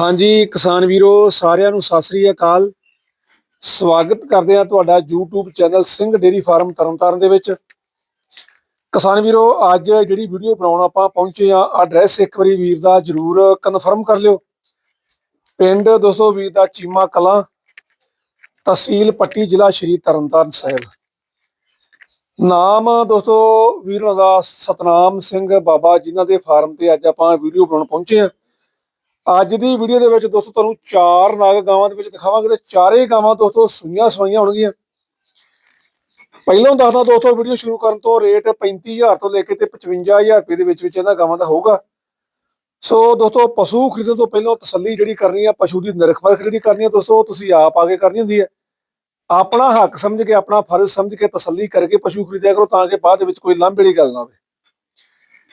ਹਾਂਜੀ, ਕਿਸਾਨ ਵੀਰੋ, ਸਾਰਿਆਂ ਨੂੰ ਸਤਿ ਸ੍ਰੀ ਅਕਾਲ। ਸਵਾਗਤ ਕਰਦੇ ਹਾਂ ਤੁਹਾਡਾ YouTube channel Singh dairy farm Tarn Taran ਦੇ ਵਿੱਚ। ਕਿਸਾਨ ਵੀਰੋ, ਅੱਜ ਜਿਹੜੀ ਵੀਡੀਓ ਬਣਾਉਣ ਆਪਾਂ ਪਹੁੰਚੇ ਆ ਐਡਰੈਸ ਇੱਕ ਵਾਰੀ ਵੀਰ ਦਾ ਜਰੂਰ ਕਨਫਰਮ ਕਰ ਲਿਓ। ਪਿੰਡ ਦੋਸਤੋ ਵੀਰ ਦਾ ਚੀਮਾ ਕਲਾਂ, ਤਹਿਸੀਲ ਪੱਟੀ ਜ਼ਿਲ੍ਹਾ ਸ਼੍ਰੀ ਤਰਨਤਾਰਨ ਸਾਹਿਬ। ਨਾਮ ਦੋਸਤੋ ਵੀਰ ਦਾ ਸਤਨਾਮ ਸਿੰਘ ਬਾਬਾ ਜਿਨ੍ਹਾਂ ਦੇ ਫਾਰਮ ਤੇ ਅੱਜ ਆਪਾਂ ਵੀਡੀਓ ਬਣਾਉਣ ਪਹੁੰਚੇ ਆ ਅੱਜ ਦੀ ਵੀਡੀਓ ਦੇ ਵਿੱਚ ਦੋਸਤੋ ਤੁਹਾਨੂੰ ਚਾਰ ਨਾਗ ਗਾਵਾਂ ਦੇ ਵਿੱਚ ਦਿਖਾਵਾਂਗੇ ਤੇ ਚਾਰੇ ਗਾਵਾਂ ਦੋਸਤੋ ਸੂਈਆਂ ਸਵਾਈਆਂ ਹੋਣਗੀਆਂ। ਪਹਿਲਾਂ ਦੱਸਦਾ ਦੋਸਤੋ ਵੀਡੀਓ ਸ਼ੁਰੂ ਕਰਨ ਤੋਂ ਰੇਟ 35000 ਤੋਂ ਲੈ ਕੇ ਤੇ 55000 ਰੁਪਏ ਦੇ ਵਿੱਚ ਵਿੱਚ ਇਹਨਾਂ ਗਾਵਾਂ ਦਾ ਹੋਊਗਾ। ਸੋ ਦੋਸਤੋ ਪਸ਼ੂ ਖਰੀਦਣ ਤੋਂ ਪਹਿਲਾਂ ਤਸੱਲੀ ਜਿਹੜੀ ਕਰਨੀ ਆ, ਪਸ਼ੂ ਦੀ ਨਿਰਖ ਪਰਖ ਜਿਹੜੀ ਕਰਨੀ ਆ ਦੋਸਤੋ, ਤੁਸੀਂ ਆਪ ਆ ਕੇ ਕਰਨੀ ਹੁੰਦੀ ਹੈ ਆਪਣਾ ਹੱਕ ਸਮਝ ਕੇ, ਆਪਣਾ ਫਰਜ਼ ਸਮਝ ਕੇ ਤਸੱਲੀ ਕਰਕੇ ਪਸ਼ੂ ਖਰੀਦਿਆ ਕਰੋ ਤਾਂ ਕਿ ਬਾਅਦ ਦੇ ਵਿੱਚ ਕੋਈ ਲਾਂਭੇ ਵਾਲੀ ਗੱਲ ਨਾ ਹੋਵੇ।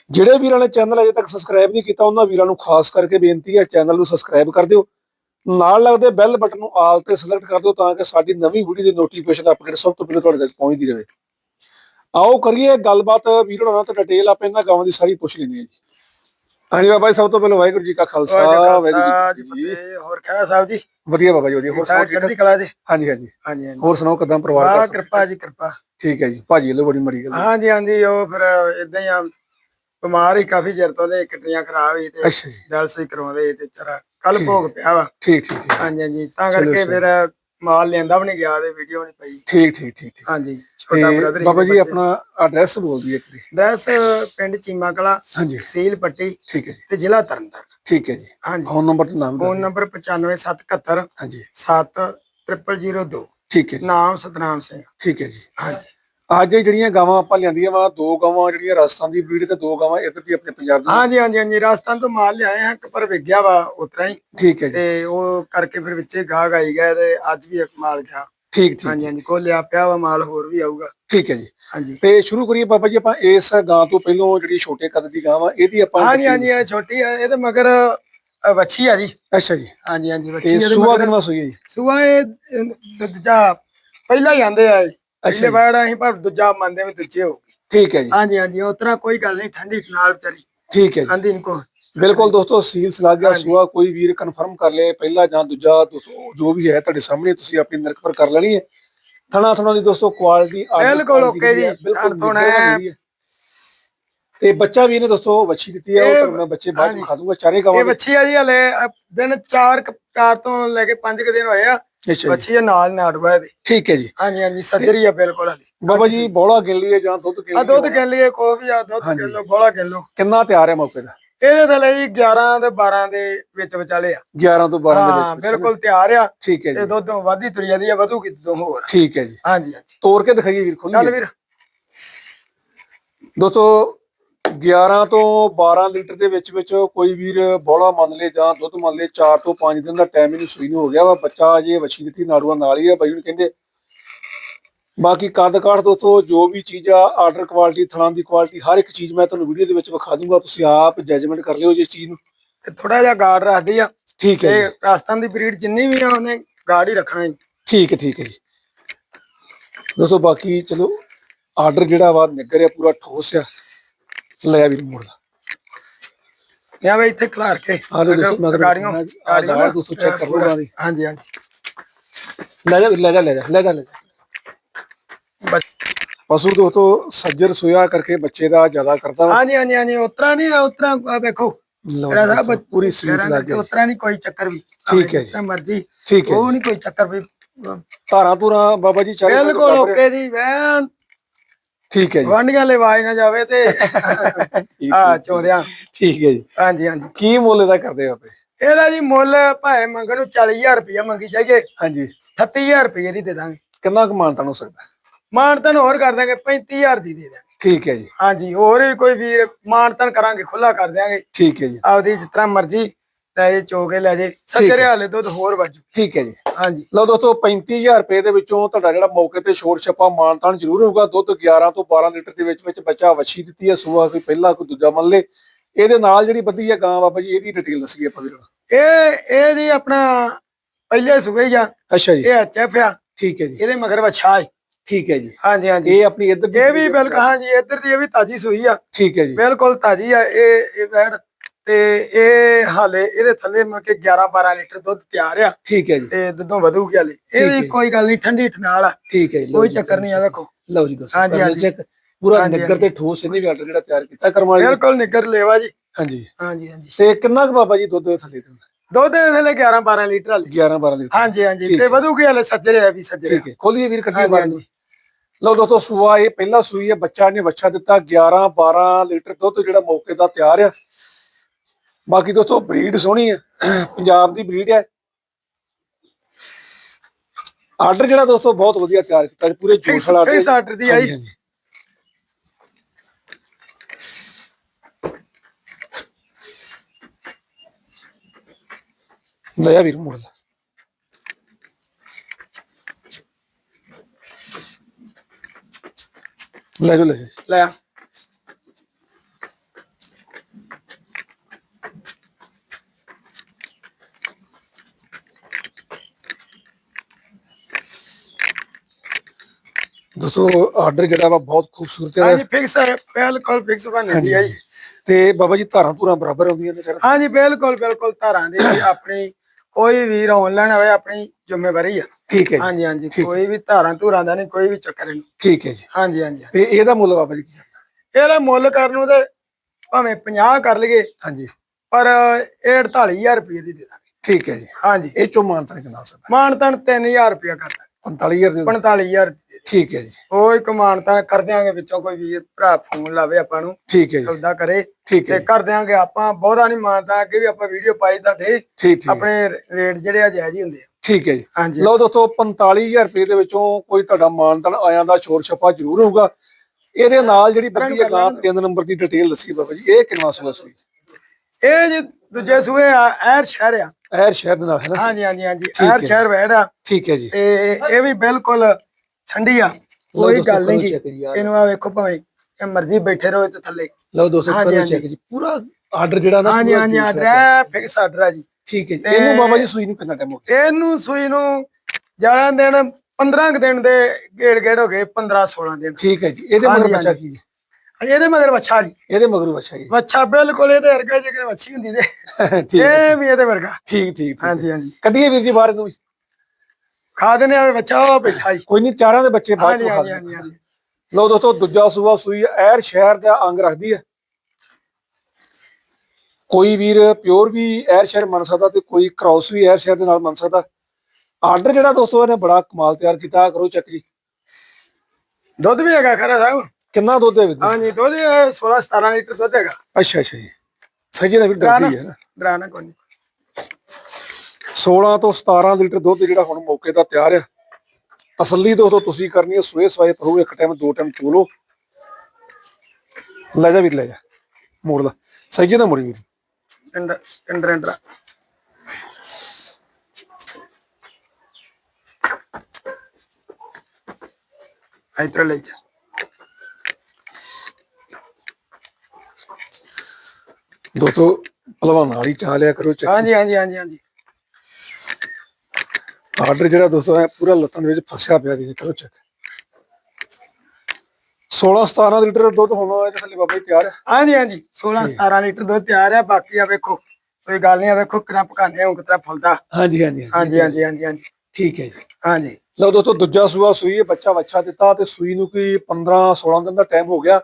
ਜਿਹੜੇ ਵੀਰਾਂ ਨੇ ਚੈਨਲ ਅਜੇ ਤੱਕ ਸਬਸਕ੍ਰਾਈਬ ਨਹੀਂ ਕੀਤਾ ਉਹਨਾਂ ਵੀਰਾਂ ਨੂੰ ਖਾਸ ਕਰਕੇ ਬੇਨਤੀ ਹੈ ਚੈਨਲ ਨੂੰ ਸਬਸਕ੍ਰਾਈਬ ਕਰ ਦਿਓ। ਨਾਲ ਲੱਗਦੇ ਬੈਲ ਬਟਨ ਨੂੰ ਆਲ ਤੇ ਸਿਲੈਕਟ ਕਰ ਦਿਓ ਤਾਂ ਕਿ ਸਾਡੀ ਨਵੀਂ ਵੀਡੀਓ ਦੀ ਨੋਟੀਫਿਕੇਸ਼ਨ ਅਪਡੇਟ ਸਭ ਤੋਂ ਪਹਿਲਾਂ ਤੁਹਾਡੇ ਤੱਕ ਪਹੁੰਚਦੀ ਰਹੇ। ਆਓ ਕਰੀਏ ਗੱਲਬਾਤ ਵੀਰਾਂ ਨਾਲ ਤੇ ਡਿਟੇਲ ਆਪਾਂ ਇਹਨਾਂ ਗਾਵਾਂ ਦੀ ਸਾਰੀ ਪੁੱਛ ਲੈਂਦੇ ਹਾਂ ਜੀ। ਹਾਂਜੀ ਬਾਬਾ ਜੀ ਸਭ ਤੋਂ ਪਹਿਲਾਂ ਵਾਹਿਗੁਰੂ ਜੀ ਕਾ ਖਾਲਸਾ ਵਾਹਿਗੁਰੂ ਜੀ ਕੀ ਫਤਿਹ। ਹੋਰ ਖੈਰਾ ਸਾਹਿਬ ਜੀ? ਵਧੀਆ ਬਾਬਾ ਜੀ ਵਧੀਆ। ਹੋਰ ਸੁਣਾਓ ਚੜ੍ਹਦੀ ਕਲਾ ਜੀ? ਹਾਂਜੀ ਹਾਂਜੀ। ਹਾਂਜੀ ਹੋਰ ਸੁਣਾਓ ਕਿਦਾਂ ਪਰਿਵਾਰ ਦਾ? ਕਿਰਪਾ ਜੀ ਕਿਰਪਾ। ਠੀਕ ਹੈ ਜੀ। ਭਾਜੀ ਵੱਲੋਂ ਬੜੀ ਮੜੀ ਗੱਲ। ਹਾਂਜੀ ਹਾਂਜੀ ਉਹ ਫਿਰ ਇਦਾਂ ਹੀ ਆ ਬਿਮਾਰ ਹੀ ਕਾਫੀ ਚਿਰ ਤੋਂ ਦੇ ਕਿਟਨੀਆਂ ਖਰਾਬ ਹੀ ਤੇ ਅੱਛਾ ਜੀ। ਡਾਇਲਸਿਸ ਕਰਵਾਉਂਦੇ ਤੇ ਚਰਾ ਕੱਲ। ਭੋਗ ਪਿਆ ਵਾ। ਠੀਕ ਠੀਕ ਠੀਕ। ਹਾਂਜੀ ਹਾਂਜੀ। ਤਾਂ ਕਰਕੇ। ਫਿਰ ਮਾਲ ਲੈਂਦਾ ਵੀ ਨਹੀਂ ਗਿਆ ਤੇ ਵੀਡੀਓ ਨਹੀਂ ਪਈ। ਠੀਕ ਠੀਕ ਠੀਕ ਹਾਂਜੀ ਛੋਟਾ ਬ੍ਰਦਰ ਬਾਬਾ ਜੀ ਆਪਣਾ ਐਡਰੈਸ ਬੋਲ ਦਈਏ ਇੱਕ ਵਾਰੀ। ਡਰੈਸ ਪਿੰਡ ਚੀਮਾ ਕਲਾ ਹਾਂਜੀ। ਸੀਲ ਪੱਟੀ ਠੀਕ ਹੈ ਜੀ। ਤੇ ਜ਼ਿਲ੍ਹਾ ਤਰਨਤਾਰਨ। ਠੀਕ ਹੈ ਜੀ। ਹਾਂਜੀ। ਫੋਨ ਨੰਬਰ ਤੇ ਨਾਮ ਫੋਨ ਨੰਬਰ 95771 ਹਾਂਜੀ। 7002 ਠੀਕ ਹੈ ਨਾਮ ਸਤਨਾਮ ਸਿੰਘ। ਠੀਕ ਹੈ ਜੀ। ਹਾਂਜੀ। ਅੱਜ ਜਿਹੜੀਆਂ ਗਾਵਾਂ ਆਪਾਂ ਲਿਆਂਦੀਆਂ ਵਾ ਦੋ ਗਾਵਾਂ ਜਿਹੜੀਆਂ ਰਾਜਸਥਾਨ ਦੀ ਬਰੀਡ ਤੇ ਦੋ ਗਾਵਾਂ ਇੱਧਰ ਦੀ ਆਪਣੇ ਪੰਜਾਬ ਦੀ। ਹਾਂਜੀ ਹਾਂਜੀ ਹਾਂਜੀ ਰਾਜਸਥਾਨ ਤੋਂ ਮਾਲ ਲਿਆਏ ਆ ਪਰ ਵਿਗਿਆ ਵਾ ਉਤਰਾ ਹੀ। ਠੀਕ ਹੈ ਜੀ। ਤੇ ਉਹ ਕਰਕੇ ਫਿਰ ਵਿੱਚੇ ਗਾਹ ਗਾਈ ਗਿਆ ਤੇ ਅੱਜ ਵੀ ਇੱਕ ਮਾਲ ਗਿਆ। ਠੀਕ ਠੀਕ। ਹਾਂਜੀ ਹਾਂਜੀ ਕੋ ਲਿਆ ਪਿਆ ਵਾ ਮਾਲ ਹੋਰ ਵੀ ਆਊਗਾ। ਠੀਕ ਹੈ ਜੀ। ਹਾਂਜੀ। ਤੇ ਸ਼ੁਰੂ ਕਰੀਏ ਬਾਬਾ ਜੀ ਆਪਾਂ ਇਸ ਗਾਂ ਤੋਂ ਪਹਿਲਾਂ ਜਿਹੜੀ ਛੋਟੇ ਕੱਦ ਦੀ ਗਾਂ ਵਾ ਇਹਦੀ ਆਪਾਂ ਹਾਂਜੀ ਹਾਂਜੀ ਇਹ ਛੋਟੀ ਆ ਇਹ ਤੇ ਮਗਰ ਅ, ਵੱਛੀ ਆ ਜੀ। ਅੱਛਾ ਜੀ। ਹਾਂਜੀ ਹਾਂਜੀ ਵੱਛੀ ਤੇ ਇਹਦੇ ਸੂਆ ਮਗਰ ਕਿੰਨਾ ਸੂਈ ਹੈ ਜੀ? ਸੂਆ ਇਹ ਅ, ਦੂਜਾ ਪਹਿਲਾਂ ਹੀ ਆਂਦੇ ਆ ਇਹ। ਅੱਛਾ ਜੀ। ਵਾਰ ਅਸੀਂ ਪਰ ਦੂਜਾ ਮੰਨਦੇ ਵੀ ਦੂਜੇ ਹੋ ਠੀਕ ਹੈ ਜੀ ਹਾਂਜੀ ਹਾਂਜੀ ਉਤਰਾ ਕੋਈ ਗੱਲ ਨਹੀਂ ਠੰਡੀ ਨਾਲ ਵਿਚਾਰੀ ਠੀਕ ਹੈ ਜੀ ਆਂਦੀ ਇਨਕੋ ਬਿਲਕੁਲ ਦੋਸਤੋ ਸੀਲਸ ਲੱਗ ਗਿਆ ਹਾਂਜੀ। ਸੂਆ ਕੋਈ ਵੀਰ ਕਨਫਰਮ ਕਰ ਲੇ ਪਹਿਲਾ ਜਾਂ ਦੂਜਾ ਦੋਸਤੋ ਜੋ ਵੀ ਹੈ ਤੁਹਾਡੇ ਸਾਹਮਣੇ ਤੁਸੀਂ ਆਪਣੀ ਨਿਰਖ ਪਰ ਕਰ ਲੈਣੀ ਹੈ ਥਣਾ ਥਣਾ ਦੀ ਦੋਸਤੋ ਕੁਆਲਿਟੀ ਬਿਲਕੁਲ okay ਜੀ। ਬਿਲਕੁਲ ਥਣ ਥੁਣ ਹੈ। ਤੇ ਬੱਚਾ ਵੀ ਇਹਨੇ ਦੋਸਤੋ ਵੱਛੀ ਦਿੱਤੀ ਹੈ ਉਹ ਇਹ- ਤੁਹਾਨੂੰ ਮੈਂ ਬੱਚੇ ਬਾਅਦ ਹਾਂਜੀ। ਵਿੱਚ ਖਾ ਦੂੰਗਾ ਚਾਰੇ ਇਹ ਗਾਵਾਂ ਦੇ ਵੱਛੀ ਆ ਜੀ ਹਲੇ ਅ, ਦਿਨ 4 4 ਤੋਂ ਲੈ ਕੇ 5 ਕੁ ਦਿਨ ਹੋਏ ਆ ਅੱਛਾ ਜੀ। ਇਹ ਨਾਲ ਨਾੜਵਾ ਇਹਦੇ ਠੀਕ ਹੈ ਜੀ। ਹਾਂਜੀ ਹਾਂਜੀ ਸੱਜਰੀ ਆ ਬਿਲਕੁਲ ਹਲੇ ਬਾਬਾ ਜੀ ਬੋਲਾ ਗਿਣ ਲਈਏ ਜਾਂ ਦੁੱਧ ਗਿਣ ਆ ਲਈਏ? ਦੁੱਧ ਕਿੱਲ ਲਈਏ ਕੋਫੀ ਆ ਦੁੱਧ ਹਾਂਜੀ। ਕਿਲੋ ਬੋਲਾ ਕਿਲੋ ਕਿੰਨਾ ਤਿਆਰ ਹੈ ਮੌਕੇ ਦਾ? ਇਹਦੇ ਥੱਲੇ ਜੀ 11 ਤੇ 12 ਦੇ ਵਿੱਚ ਵਿਚਾਲੇ ਆ। 11 ਤੋਂ 12 ਦੇ ਹਾਂ ਵਿੱਚ ਬਿਲਕੁਲ ਤਿਆਰ ਆ। ਠੀਕ ਹੈ ਤੇ ਜੀ। ਦੁੱਧ ਵਾਧੀ ਤੁਰੀ ਜਾਂਦੀ ਆ ਵਧੂ ਕਿ ਦੋ ਹੋਰ। ਠੀਕ ਹੈ ਜੀ। ਹਾਂਜੀ ਹਾਂਜੀ। ਤੋੜ ਕੇ ਦਿਖਾਈਏ ਵੀਰ ਚੱਲ ਖੋਲੀ ਵੀਰ। ਦੋਸਤੋ 11 ਤੋਂ 12 ਲੀਟਰ ਦੇ ਵਿੱਚ ਵਿੱਚ ਕੋਈ ਵੀਰ ਬੋਲਾ ਮੰਨ ਲੇ ਜਾਂ ਦੁੱਧ ਮੰਨ ਲੇ 4 ਤੋਂ 5 ਦਿਨ ਦਾ ਟਾਈਮ ਇਹਨੂੰ ਸੂਈ ਨੂੰ ਹੋ ਗਿਆ ਵਾ। ਬੱਚਾ ਅਜੇ ਵਛੀ ਦਿੱਤੀ ਨਾੜੂਆਂ ਨਾਲ ਹੀ ਆ ਬਾਈ ਨੂੰ ਕਹਿੰਦੇ। ਬਾਕੀ ਕੱਦ ਕਾਠ ਦੋਸਤੋ ਜੋ ਵੀ ਚੀਜ਼ ਆ ਆਰਡਰ ਕੁਆਲਿਟੀ ਥਣਾ ਦੀ ਕੁਆਲਿਟੀ ਹਰ ਇੱਕ ਚੀਜ਼ ਮੈਂ ਤੁਹਾਨੂੰ ਵੀਡੀਓ ਦੇ ਵਿੱਚ ਵਿਖਾ ਦੂੰਗਾ। ਤੁਸੀਂ ਆਪ ਜੱਜਮੈਂਟ ਕਰ ਲਿਓ ਜਿਸ ਚੀਜ਼ ਨੂੰ। ਥੋੜਾ ਜਿਹਾ ਗਾਰਡ ਰੱਖਦੀ ਆ। ਠੀਕ ਹੈ ਤੇ ਰਾਜਸਥਾਨ ਦੀ ਬਰੀਡ ਜਿੰਨੀ ਵੀ ਆ ਉਹਨੇ ਗਾਰਡ ਹੀ ਰੱਖਣਾ ਜੀ। ਠੀਕ ਹੈ ਠੀਕ ਹੈ ਜੀ। ਦੋਸਤੋ ਬਾਕੀ ਚਲੋ ਆਰਡਰ ਜਿਹੜਾ ਵਾ ਨਿੱਗਰ ਆ ਪੂਰਾ ਠੋਸ ਆ। ਲੈ ਵੀਰ ਮੋੜ ਜਾਂ ਵੇ ਇੱਥੇ ਖਲਾਰ ਕੇ। ਆ ਲਓ ਦੋਸਤੋ, ਮੈਂ ਤਾਂ ਗਾੜੀਆਂ ਆ ਗਾੜੀਆਂ ਜਾ ਦੋਸਤੋ, check ਕਰ ਉਹਨਾਂ ਦੀ। ਹਾਂਜੀ ਹਾਂਜੀ। ਲੈ ਜਾ ਲੈ ਜਾ ਲੈ ਜਾ ਲੈ ਜਾ ਲੈ ਜਾ। ਪਸ਼ੂ ਦੋਸਤੋ ਸੱਜਰ ਸੋਇਆ ਕਰਕੇ ਬੱਚੇ ਦਾ ਜ਼ਿਆਦਾ ਕਰਦਾ। ਹਾਂਜੀ ਹਾਂਜੀ ਹਾਂਜੀ ਉਤਰਾ ਨਹੀਂ ਉਤਰਾ ਵੇਖੋ। ਮੇਰਾ ਜੀ, ਸਾਹਿਬ ਪੂਰੀ ਸੀਰੀਜ਼ ਲੱਗ ਗਈ। ਉਤਰਾ ਨਹੀਂ ਕੋਈ ਚੱਕਰ ਵੀ। ਠੀਕ ਹੈ ਜੀ। ਮਰਜ਼ੀ। ਠੀਕ ਹੈ ਉਹ ਜੀ। ਨਹੀਂ ਕੋਈ ਚੱਕਰ ਵੀ। ਧਾਰਾਂ ਧੂਰਾਂ ਬਾਬਾ ਜੀ ਪਾਸੇ ਬਿਲਕੁਲ। ਓਕੇ ਦੀ ਵੈਨ ਠੀਕ ਹੈ ਜੀ। ਵਾਂਡੀਆਂ ਲਵਾਈ ਨਾ ਜਾਵੇ ਤੇ ਆ ਚੋਦਿਆਂ ਠੀਕ ਹੈ ਜੀ। ਹਾਂਜੀ ਹਾਂਜੀ। ਕੀ ਮੁੱਲ ਇਹਦਾ ਕਰਦੇ ਆਪੇ? ਇਹਦਾ ਜੀ ਮੁੱਲ ਭਾਵੇਂ ਮੰਗਣ ਨੂੰ 40000 ਰੁਪਇਆ ਮੰਗੀ ਜਾਈਏ ਹਾਂਜੀ। 38000 ਰੁਪਏ ਦੀ ਦੇ ਦਾਂਗੇ। ਕਿੰਨਾ ਕੁ ਮਾਨਤਾਨ ਹੋ ਸਕਦਾ? ਮਾਨਤਨ ਹੋਰ ਕਰ ਦਾਂਗੇ 35000 ਦੀ ਦੇ ਦਾਂਗੇ ਠੀਕ ਹੈ ਜੀ। ਹਾਂਜੀ ਹੋਰ ਵੀ ਕੋਈ ਵੀਰ ਮਾਨਤਨ ਕਰਾਂਗੇ ਖੁੱਲਾ ਕਰ ਦਿਆਂਗੇ। ਠੀਕ ਹੈ ਜੀ। ਆਪਦੀ ਜਿਸ ਤਰ੍ਹਾਂ ਮਰਜ਼ੀ ਲੈ ਜੇ ਚੋਕੇ ਲੈ ਜੇ। ਸੱਜਰੇ ਹਾਲੇ ਦੁੱਧ ਹੋਰ ਵਾਜੂ ਠੀਕ ਹੈ ਜੀ। ਹਾਂਜੀ। ਲਓ ਦੋਸਤੋ 35000 ਰੁਪਏ ਦੇ ਵਿੱਚੋਂ ਤੁਹਾਡਾ ਜਿਹੜਾ ਮੌਕੇ ਤੇ ਛੋਟ ਛੱਪਾ ਮਾਨਤਾਨ ਜ਼ਰੂਰ ਹੋਊਗਾ। ਦੁੱਧ 11 ਤੋਂ 12 ਲੀਟਰ ਦੇ ਵਿੱਚ ਵਿੱਚ ਬੱਚਾ ਵੱਛੀ ਦਿੱਤੀ ਹੈ। ਸੂਆ ਕੋਈ ਪਹਿਲਾ ਕੋਈ ਦੂਜਾ ਮੰਨ ਲੇ ਇਹਦੇ ਨਾਲ ਜਿਹੜੀ ਬੱਧੀ ਹੈ ਗਾਂ ਬਾਬਾ ਜੀ ਇਹਦੀ ਡਿਟੇਲ ਦੱਸੀਏ ਆਪਾਂ ਵੀਰ ਇਹ ਇਹ ਜੀ ਆਪਣਾ ਪਹਿਲੇ ਹੀ ਆ। ਅੱਛਾ ਜੀ। ਇਹ ਐਚਐਫ ਆ। ਠੀਕ ਹੈ ਜੀ। ਇਹਦੇ ਮਗਰ ਵਛਾ ਹੈ ਠੀਕ ਹੈ ਜੀ। ਹਾਂਜੀ ਹਾਂਜੀ। ਇਹ ਆਪਣੀ ਇੱਧਰ ਇਹ ਵੀ ਬਿਲਕੁਲ ਹਾਂਜੀ ਇੱਧਰ ਦੀ ਇਹ ਵੀ ਤਾਜੀ ਸੂਈ ਆ। ਠੀਕ ਹੈ ਜੀ। ਬਿਲਕੁਲ ਤਾਜੀ ਆ। ਇਹ ਇਹ ਵੈੜ ਤੇ ਇਹ ਹਾਲੇ ਇਹਦੇ ਥੱਲੇ ਮਤਲਬ ਕਿ 11 12 ਲੀਟਰ ਦੁੱਧ ਤਿਆਰ ਆ। ਠੀਕ ਹੈ ਜੀ। ਤੇ ਦੁੱਧੋਂ ਵਧੂਗੀ ਹਾਲੇ। ਇਹ ਠੀਕ ਹੈ। ਵੀ ਕੋਈ ਗੱਲ ਨਹੀਂ ਠੰਡੀ ਠਨਾਲ ਆ। ਠੀਕ ਹੈ ਕੋਈ ਚੱਕਰ ਨਹੀਂ ਆ ਵੇਖੋ। ਲਓ ਜੀ ਦੱਸੋ। ਹਾਂਜੀ, ਹਾਂਜੀ। ਪੂਰਾ ਨਿੱਗਰ ਤੇ ਠੋਸ ਇਹਨੇ ਵੀ ਆਰਡਰ ਜਿਹੜਾ ਤਿਆਰ ਕੀਤਾ ਕਰਮ ਵਾਲੀ ਨੇ। ਬਿਲਕੁਲ ਨਿੱਗਰ ਲੇਵਾ ਜੀ। ਹਾਂਜੀ। ਹਾਂਜੀ ਹਾਂਜੀ। ਤੇ ਕਿੰਨਾ ਕੁ ਬਾਬਾ ਜੀ ਦੁੱਧ ਦੇ ਥੱਲੇ ਤੋਂ? ਦੁੱਧ ਦੇ ਥੱਲੇ 11 12 ਲੀਟਰ ਹਾਲੇ। 11 12 ਲੀਟਰ। ਹਾਂਜੀ ਹਾਂਜੀ। ਤੇ ਹੈ। ਵਧੂਗੀ ਹਾਲੇ ਸੱਜਰੇ ਆ ਵੀ ਸੱਜਰੇ ਠੀਕ ਹੈ। ਖੋਲੀਏ ਵੀਰ ਕੱਢੀਏ ਬਾਹਰ ਨੂੰ। ਲਓ ਦੋਸਤੋ ਸੂਆ ਇਹ ਪਹਿਲਾ ਸੂਈ ਹੈ ਬੱਚਾ ਨੇ ਵੱਛਾ ਦਿੱਤਾ 11 12 ਲੀਟਰ ਦੁੱਧ ਜਿਹੜਾ ਮੌਕੇ ਦਾ ਤਿਆਰ ਆ। ਬਾਕੀ ਦੋਸਤੋ ਬਰੀਡ ਸੋਹਣੀ ਹੈ ਪੰਜਾਬ ਦੀ ਬਰੀਡ ਹੈ ਆਰਡਰ ਜਿਹੜਾ ਦੋਸਤੋ ਬਹੁਤ ਵਧੀਆ ਤਿਆਰ ਕੀਤਾ ਪੂਰੇ ਜੋਸ਼ ਵਾਲਾ ਫਿਕਸ ਆਰਡਰ ਦੀ ਆਈ ਹਾਂਜੀ, ਹਾਂਜੀ। ਲੈ ਆ ਵੀਰ ਮੁੜ ਲੈ ਜੋ ਲੈ। ਲੈ ਆ। ਦੋਸਤੋ ਆਰਡਰ ਜਿਹੜਾ ਵਾ ਬਹੁਤ ਖੂਬਸੂਰਤ ਹੈ। ਹਾਂਜੀ ਫਿਕਸ ਬਿਲਕੁਲ ਫਿਕਸ ਬਣ ਦੀ ਆ ਜੀ। ਤੇ ਬਾਬਾ ਜੀ ਧਾਰਾਂ ਧੂਰਾਂ ਬਰਾਬਰ ਆਉਂਦੀਆਂ ਨੇ ਸਰ? ਹਾਂਜੀ ਬਿਲਕੁਲ ਬਿਲਕੁਲ ਧਾਰਾਂ ਦੀ ਆਪਣੀ ਕੋਈ ਵੀ ਆਨਲਾਈਨ ਹੋਵੇ ਆਪਣੀ ਜ਼ਿੰਮੇਵਾਰੀ ਆ। ਠੀਕ ਹੈ ਹਾਂਜੀ ਹਾਂਜੀ। ਕੋਈ ਵੀ ਧਾਰਾਂ ਧੂਰਾਂ ਦਾ ਨਹੀਂ ਕੋਈ ਵੀ ਚੱਕਰ ਨਹੀਂ। ਠੀਕ ਹੈ ਜੀ। ਹਾਂਜੀ ਹਾਂਜੀ ਤੇ ਇਹਦਾ ਮੁੱਲ ਬਾਬਾ ਜੀ ਕੀ ਹੈ? ਇਹਦਾ ਮੁੱਲ ਕਰਨ ਨੂੰ ਤੇ ਭਾਵੇਂ 50 ਕਰ ਲਈਏ ਹਾਂਜੀ। ਪਰ ਇਹ 48000 ਰੁਪਏ ਦੀ ਦੇ ਦਾਂਗੇ। ਠੀਕ ਹੈ ਜੀ। ਹਾਂਜੀ। ਇਹ ਚੋਂ ਮਾਨਤਾ ਕਿੰਨਾ ਹੋ ਸਕਦਾ? ਮਾਨਤਨ 3000 ਰੁਪਏ ਕਰਦਾ। 45000 ਦੇ 45000 ਠੀਕ ਹੈ ਜੀ। ਉਹ ਇੱਕ ਮਾਨਤਨ ਕਰ ਦਿਆਂਗੇ ਵਿੱਚੋਂ ਕੋਈ ਵੀਰ ਭਰਾ ਫੋਨ ਲਾਵੇ ਆਪਾਂ ਨੂੰ। ਠੀਕ ਹੈ ਜੀ। ਸੌਦਾ ਕਰੇ। ਠੀਕ ਹੈ ਤੇ ਕਰ ਦਿਆਂਗੇ ਆਪਾਂ। ਬਹੁਤਾ ਨਹੀਂ ਮਾਨਤਾ ਅੱਗੇ ਵੀ ਆਪਾਂ ਵੀਡੀਓ ਪਾਈ ਤੁਹਾਡੇ ਠੀਕ ਠੀਕ। ਹੈ। ਆਪਣੇ ਰੇਟ ਜਿਹੜੇ ਆ ਜਾਇਜ਼ ਹੀ ਹੁੰਦੇ ਆ। ਠੀਕ ਹੈ ਜੀ। ਹਾਂਜੀ। ਲਓ ਦੋਸਤੋ 45000 ਰੁਪਏ ਦੇ ਵਿੱਚੋਂ ਕੋਈ ਤੁਹਾਡਾ ਮਾਨਤਨ ਆਇਆਂ ਦਾ ਸ਼ੋਰ ਛੱਪਾ ਜ਼ਰੂਰ ਹੋਊਗਾ। ਇਹਦੇ ਨਾਲ ਜਿਹੜੀ ਬੱਤੀ ਹੈ ਗਾਂ ਤਿੰਨ ਨੰਬਰ ਦੀ ਡਿਟੇਲ ਦੱਸੀ ਬਾਬਾ ਜੀ ਇਹ ਕਿੰਨਾ ਸੂਆ ਸੂਈ। ਇਹ ਜੀ ਦੂਜੇ ਸੂਏ ਆ ਐਰ ਸ਼ਹਿਰ ਆ। ਐਰ ਸ਼ਹਿਰ ਦੇ ਨਾਲ ਹੈ ਨਾ? ਹਾਂਜੀ ਹਾਂਜੀ ਹਾਂਜੀ। ਠੀਕ ਐਰ ਹੈ। ਸ਼ਹਿਰ ਵੈੜ ਆ। ਠੀਕ ਹੈ ਜੀ। ਤੇ ਇਹ ਵੀ ਬਿਲਕੁਲ ਠੰਡੀ ਆ। ਕੋਈ ਦੋਸਤੋ, ਗੱਲ ਨਹੀਂ ਜੀ। ਇਹਨੂੰ ਆ ਵੇਖੋ ਭਾਵੇਂ ਇਹ ਮਰਜ਼ੀ ਬੈਠੇ ਰਹੋ ਤੇ ਥੱਲੇ। ਲਓ ਦੋਸਤੋ ਹਾਂਜੀ, ਕਰੋ ਹਾਂਜੀ। ਚੈੱਕ ਜੀ। ਪੂਰਾ ਆਰਡਰ ਜਿਹੜਾ ਨਾ ਹਾਂਜੀ ਪੂਰਾ ਹਾਂਜੀ ਆਰਡਰ। ਹੈ। ਫਿਕਸ ਆਰਡਰ ਆ ਜੀ। ਠੀਕ ਹੈ ਜੀ। ਤੇ- ਇਹਨੂੰ ਬਾਬਾ ਜੀ ਸੂਈ ਨੂੰ ਕਿੰਨਾ ਟਾਈਮ ਹੋ ਗਿਆ ਇਹਨੂੰ ਸੂਈ ਨੂੰ 11 ਦਿਨ 15 ਕੁ ਦਿਨ ਦੇ ਗੇੜ ਗੇੜ ਹੋ ਗਏ 15 16 ਦਿਨ। ਠੀਕ ਹੈ ਜੀ। ਇਹਦੇ ਹਾਂਜੀ, ਮਗਰ ਬੱਚਾ ਹਾਂਜੀ। ਕੀ ਹੈ? ਹਾਂਜੀ, ਇਹਦੇ ਮਗਰ ਵੱਛਾ ਜੀ। ਇਹਦੇ ਮਗਰ ਬੱਚਾ ਜੀ। ਵੱਛਾ ਬਿਲਕੁਲ ਇਹਦੇ ਵਰਗਾ ਜੇ ਕਿ ਵੱਛੀ ਹੁੰਦੀ ਤੇ ਠੀਕ ਇਹ ਵੀ ਇਹਦੇ ਵਰਗਾ। ਠੀਕ ਠੀਕ। ਹਾਂਜੀ ਹਾਂਜੀ। ਕੱਢੀਏ ਵੀਰ ਜੀ ਬਾਹਰ ਨੂੰ। ਖਾ ਦਿੰਦੇ ਆ ਬੱਚਾ ਉਹ ਬੈਠਾ ਜੀ। ਕੋਈ ਨਹੀਂ ਚਾਰਾਂ ਦੇ ਬੱਚੇ ਬਾਅਦ ਚ ਖਾ ਹਾਂਜੀ। ਹਾਂਜੀ ਦੋਸਤੋ ਦੂਜਾ ਸੂਆ ਸੂਈ ਐਰ ਸ਼ਹਿਰ ਦਾ ਅੰਗ ਰੱਖਦੀ ਹੈ। ਕੋਈ ਵੀਰ ਪਿਓਰ ਵੀ ਐਰ ਸ਼ਹਿਰ ਮੰਨ ਸਕਦਾ ਤੇ ਕੋਈ ਕ੍ਰਾਸ ਵੀ ਐਰ ਸ਼ਹਿਰ ਦੇ ਨਾਲ ਮੰਨ ਸਕਦਾ। ਆਰਡਰ ਜਿਹੜਾ ਦੋਸਤੋ ਇਹਨੇ ਬੜਾ ਕਮਾਲ ਤਿਆਰ ਕੀਤਾ ਕਰੋ ਚੈੱਕ ਜੀ। ਦੁੱਧ ਵੀ ਹੈਗਾ ਖਰਾ ਸਾਹਿਬ। ਕਿੰਨਾ ਦੁੱਧ ਹੈ ਵੀਰ ਜੀ? ਹਾਂਜੀ ਦੁੱਧ 16 17 ਲੀਟਰ ਦੁੱਧ ਹੈਗਾ। ਅੱਛਾ ਅੱਛਾ ਜੀ। ਸਹੀ ਦਾ ਵੀ ਡਰਾਣਾ ਡਰਦੀ ਹੈ ਨਾ। ਡਰਾਣਾ ਕੋਈ ਨਹੀਂ 16 ਤੋਂ 17 ਲੀਟਰ ਦੁੱਧ ਜਿਹੜਾ ਹੁਣ ਮੌਕੇ ਦਾ ਤਿਆਰ ਆ ਤਸੱਲੀ ਦੋਸਤੋ ਤੁਸੀਂ ਕਰਨੀ ਹੈ ਸਵੇ ਸਵਾਏ ਪਰੂ ਇੱਕ ਟਾਈਮ ਦੋ ਟਾਈਮ ਚੋਲੋ ਲੈ ਜਾ ਵੀਰ ਲੈ ਜਾ। ਮੋੜ ਲਾ। ਸਹੀ ਦਾ ਮੋੜੀ ਵੀਰ। ਟੰਡਰ ਇਧਰ ਲੈ ਜਾ। ਦੋਸਤੋ ਭਲਵਾਨ ਵਾਲੀ ਚਾਹ ਲਿਆ ਕਰੋ ਚੱਕ। ਹਾਂਜੀ ਹਾਂਜੀ ਹਾਂਜੀ ਹਾਂਜੀ। ਆਰਡਰ ਜਿਹੜਾ ਦੋਸਤੋ ਹੈ ਪੂਰਾ ਲੱਤਾਂ ਦੇ ਵਿੱਚ ਫਸਿਆ ਪਿਆ ਦੀ ਕਰੋ ਚੱਕ। 16 17 ਲੀਟਰ ਦੁੱਧ ਹੋਣਾ ਇਹਦੇ ਥੱਲੇ ਬਾਬਾ ਜੀ ਤਿਆਰ ਹੈ। ਹਾਂਜੀ ਹਾਂਜੀ। 16 17 ਲੀਟਰ ਦੁੱਧ ਤਿਆਰ ਹੈ ਬਾਕੀ ਆ ਵੇਖੋ ਕੋਈ ਗੱਲ ਨਹੀਂ ਆ ਵੇਖੋ ਕਿੰਨਾ ਪਕਾਨੇ ਹੋ ਕਿਤਨਾ ਫੁੱਲਦਾ। ਹਾਂਜੀ ਹਾਂਜੀ ਹਾਂਜੀ। ਹਾਂਜੀ ਹਾਂਜੀ ਹਾਂਜੀ ਠੀਕ ਹੈ ਜੀ। ਹਾਂਜੀ। ਲਓ ਦੋਸਤੋ ਦੂਜਾ ਸੂਆ ਸੂਈ ਹੈ ਬੱਚਾ ਵੱਛਾ ਦਿੱਤਾ ਤੇ ਸੂਈ ਨੂੰ ਕੋਈ 15 16 ਦਿਨ ਦਾ ਟਾਈਮ ਹੋ ਗਿਆ।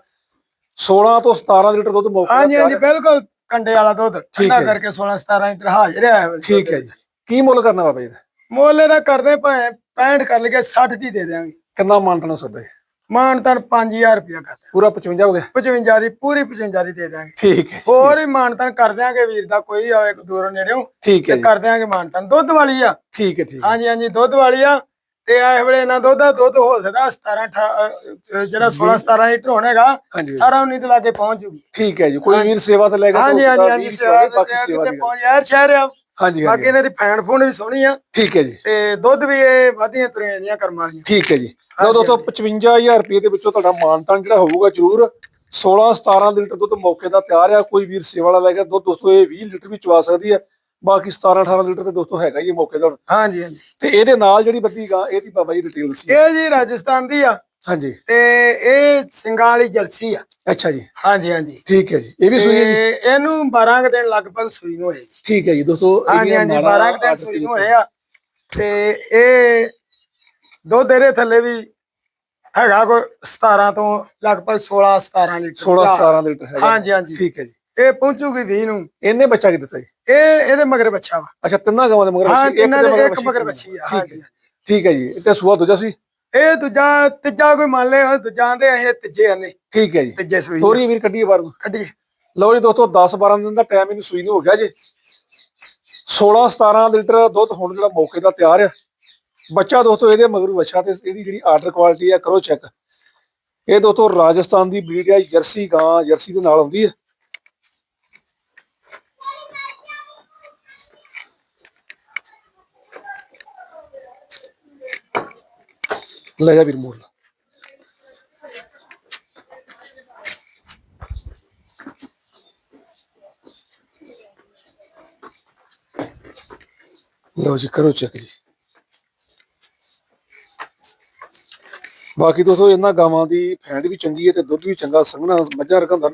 16 ਤੋਂ 17 ਲੀਟਰ ਦੁੱਧ ਮੌਕੇ ਹਾਂਜੀ ਹਾਂਜੀ ਹੈ। ਬਿਲਕੁਲ। ਕੰਡੇ ਵਾਲਾ ਦੁੱਧ ਠੰਡਾ ਹੈ। ਕਰਕੇ 16 17 ਲੀਟਰ ਹਾਜ਼ਰ ਹੈ ਠੀਕ ਹੈ ਜੀ। ਕੀ ਮੁੱਲ ਕਰਨਾ ਬਾਬਾ ਜੀ ਦਾ? ਮੁੱਲ ਇਹਦਾ ਕਰਦੇ ਭਾਵੇਂ 65 ਕਰ ਲਈਏ 60 ਦੀ ਦੇ ਦਿਆਂਗੇ। ਕਿੰਨਾ ਸੌਦਾ ਹੈ ਮਾਨ ਤਾਂ 5000 ਰੁਪਇਆ ਕਰਦਾ ਪੂਰਾ 55 ਹੋ ਗਿਆ? 55 ਦੀ ਪੂਰੀ 55 ਦੀ ਦੇ ਦਾਂਗੇ ਠੀਕ ਹੈ ਹੋਰ ਹੀ ਮਾਨਤਨ ਕਰ ਦਿਆਂਗੇ ਵੀਰ ਦਾ ਕੋਈ ਆਵੇ ਦੂਰੋਂ ਨੇੜਿਓਂ। ਠੀਕ ਹੈ ਤੇ ਜੀ। ਕਰ ਦਿਆਂਗੇ ਮਾਨਤਨ ਦੁੱਧ ਵਾਲੀ ਆ। ਠੀਕ ਹੈ ਠੀਕ ਹੈ। ਹਾਂਜੀ ਹਾਂਜੀ ਦੁੱਧ ਵਾਲੀ ਆ। ਤੇ ਇਸ ਵੇਲੇ ਇਹਨਾਂ ਦੁੱਧ ਦਾ ਦੁੱਧ ਹੋ ਸਕਦਾ 17 18 ਅਹ, ਜਿਹੜਾ 16 17 ਲੀਟਰ ਹੋਣੇਗਾ ਹਾਂਜੀ। 18 19 ਦੇ ਲਾਗੇ ਪਹੁੰਚ ਜੂਗੀ। ਠੀਕ ਹੈ ਜੀ ਕੋਈ ਵੀਰ ਸੇਵਾ ਤੇ ਲੈ ਕੇ ਹਾਂਜੀ ਹਾਂਜੀ ਹਾਂਜੀ ਸੇਵਾ ਬਾਕੀ ਸੇਵਾ ਦੀ। ਪਹੁੰਚ ਯਾਰ ਸ਼ਹਿਰ ਆ। ਹਾਂਜੀ ਬਾਕੀ ਇਹਨਾਂ ਦੀ ਫੈਨ ਫੂਨ ਵੀ ਸੋਹਣੀ ਆ। ਠੀਕ ਹੈ ਜੀ। ਤੇ ਦੁੱਧ ਵੀ ਇਹ ਵਧੀਆਂ ਤੁਰੀਆਂ ਦੀਆਂ ਕਰਮ ਵਾਲੀਆਂ। ਠੀਕ ਹੈ ਜੀ। ਲਓ ਦੋਸਤੋ 55000 ਰੁਪਏ ਦੇ ਵਿੱਚੋਂ ਤੁਹਾਡਾ ਮਾਨਤਾਨ ਜਿਹੜਾ ਹੋਊਗਾ ਜ਼ਰੂਰ। 16 17 ਲੀਟਰ ਦੁੱਧ ਮੌਕੇ ਦਾ ਤਿਆਰ ਆ। ਕੋਈ ਵੀਰ ਸੇਵਾ ਵਾਲਾ ਲੈ ਕੇ ਦੁੱਧ ਦੋਸਤੋ ਇਹ 20 ਲੀਟਰ ਵੀ ਚਵਾ ਸਕਦੀ ਹੈ ਬਾਕੀ 17 18 ਲੀਟਰ ਤੇ ਦੋਸਤੋ ਹੈਗਾ ਹੀ ਇਹ ਮੌਕੇ ਦਾ ਹੁਣ। ਹਾਂਜੀ ਹਾਂਜੀ। ਤੇ ਇਹਦੇ ਨਾਲ ਜਿਹੜੀ ਬੱਦੀ ਗਾਂ ਇਹਦੀ ਬਾਬਾ ਜੀ ਡਿਟੇਲ ਸੀ। ਇਹ ਜੀ ਰਾਜਸਥਾਨ ਦੀ ਆ। ਹਾਂਜੀ। ਤੇ ਇਹ ਸਿੰਘਾਂ ਵਾਲੀ ਜਲਸੀ ਆ। ਅੱਛਾ ਜੀ। ਹਾਂਜੀ ਹਾਂਜੀ। ਠੀਕ ਹੈ ਜੀ। ਇਹ ਵੀ ਸੂਈ ਹੈ ਜੀ? ਤੇ ਇਹਨੂੰ 12 ਕੁ ਦਿਨ ਲਗਭਗ ਸੂਈ ਨੂੰ ਹੋਏ ਜੀ। ਠੀਕ ਹੈ ਜੀ ਦੋਸਤੋ ਹਾਂਜੀ ਹਾਂਜੀ ਨਾੜਾਂ 12 ਕੁ ਦਿਨ ਸੂਈ ਨੂੰ ਹੋਏ ਆ। ਤੇ ਇਹ ਦੁੱਧ ਇਹਦੇ ਥੱਲੇ ਵੀ ਹੈਗਾ ਕੋਈ 17 ਤੋਂ ਲਗਭਗ 16 17 ਲੀਟਰ 16 17 ਲੀਟਰ ਹੈ ਹਾਂਜੀ ਹਾਂਜੀ। ਠੀਕ ਹੈ ਜੀ। ਇਹ ਪਹੁੰਚੂਗੀ 20 ਨੂੰ ਇਹਨੇ ਬੱਚਾ ਕੀ ਦਿੱਤਾ ਜੀ? ਇਹ ਇਹਦੇ ਮਗਰ ਬੱਚਾ ਵਾ। ਅੱਛਾ ਤਿੰਨਾਂ ਗਾਵਾਂ ਦੇ ਮਗਰ ਹਾਂ ਬੱਚੀ, ਦੇ ਦੇ ਇੱਕ ਮਗਰ ਬੱਚੀ ਆ ਠੀਕ ਹੈ ਠੀਕ ਹੈ ਜੀ। ਤੇ ਸੂਆ ਦੂਜਾ ਸੀ? ਇਹ ਦੂਜਾ ਤੀਜਾ ਕੋਈ ਮੰਨ ਲੈ ਦੂਜਾ ਆਂਦੇ ਅਸੀਂ ਤੀਜੇ ਆਨੇ ਠੀਕ ਹੈ ਜੀ। ਤੀਜੇ ਸੂਈ ਆ। ਤੋਰੀ ਵੀਰ ਕੱਢੀਏ ਬਾਹਰ ਨੂੰ। ਕੱਢੀਏ। ਲਓ ਜੀ ਦੋਸਤੋ 10 12 ਦਿਨ ਦਾ ਟਾਈਮ ਇਹਨੂੰ ਸੂਈ ਨੂੰ ਹੋ ਗਿਆ ਜੀ। 16 17 ਲੀਟਰ ਦੁੱਧ ਹੁਣ ਜਿਹੜਾ ਮੌਕੇ ਦਾ ਤਿਆਰ ਆ। ਬੱਚਾ ਦੋਸਤੋ ਇਹਦੇ ਮਗਰੂ ਬੱਚਾ ਤੇ ਇਹਦੀ ਜਿਹੜੀ ਆਰਡਰ ਕੁਆਲਿਟੀ ਆ ਕਰੋ ਚੈੱਕ ਇਹ ਦੋਸਤੋ ਰਾਜਸਥਾਨ ਦੀ ਬਰੀਡ ਆ ਜਰਸੀ ਗਾਂ ਜਰਸੀ ਦੇ ਨਾਲ ਆਉਂਦੀ ਹੈ ਲੈ ਜਾ ਵੀਰ ਮੋੜ ਲਾ ਲਓ ਜੀ ਕਰੋ ਚੈੱਕ ਜੀ ਬਾਕੀ ਦੋਸਤੋ, ਇਹਨਾਂ ਗਾਵਾਂ ਦੀ ਫੈਂਡ ਵੀ ਚੰਗੀ ਹੈ ਤੇ ਦੁੱਧ ਵੀ ਚੰਗਾ, ਸੰਘਣਾ ਮੱਝਾਂ ਰਕਮ ਦਾ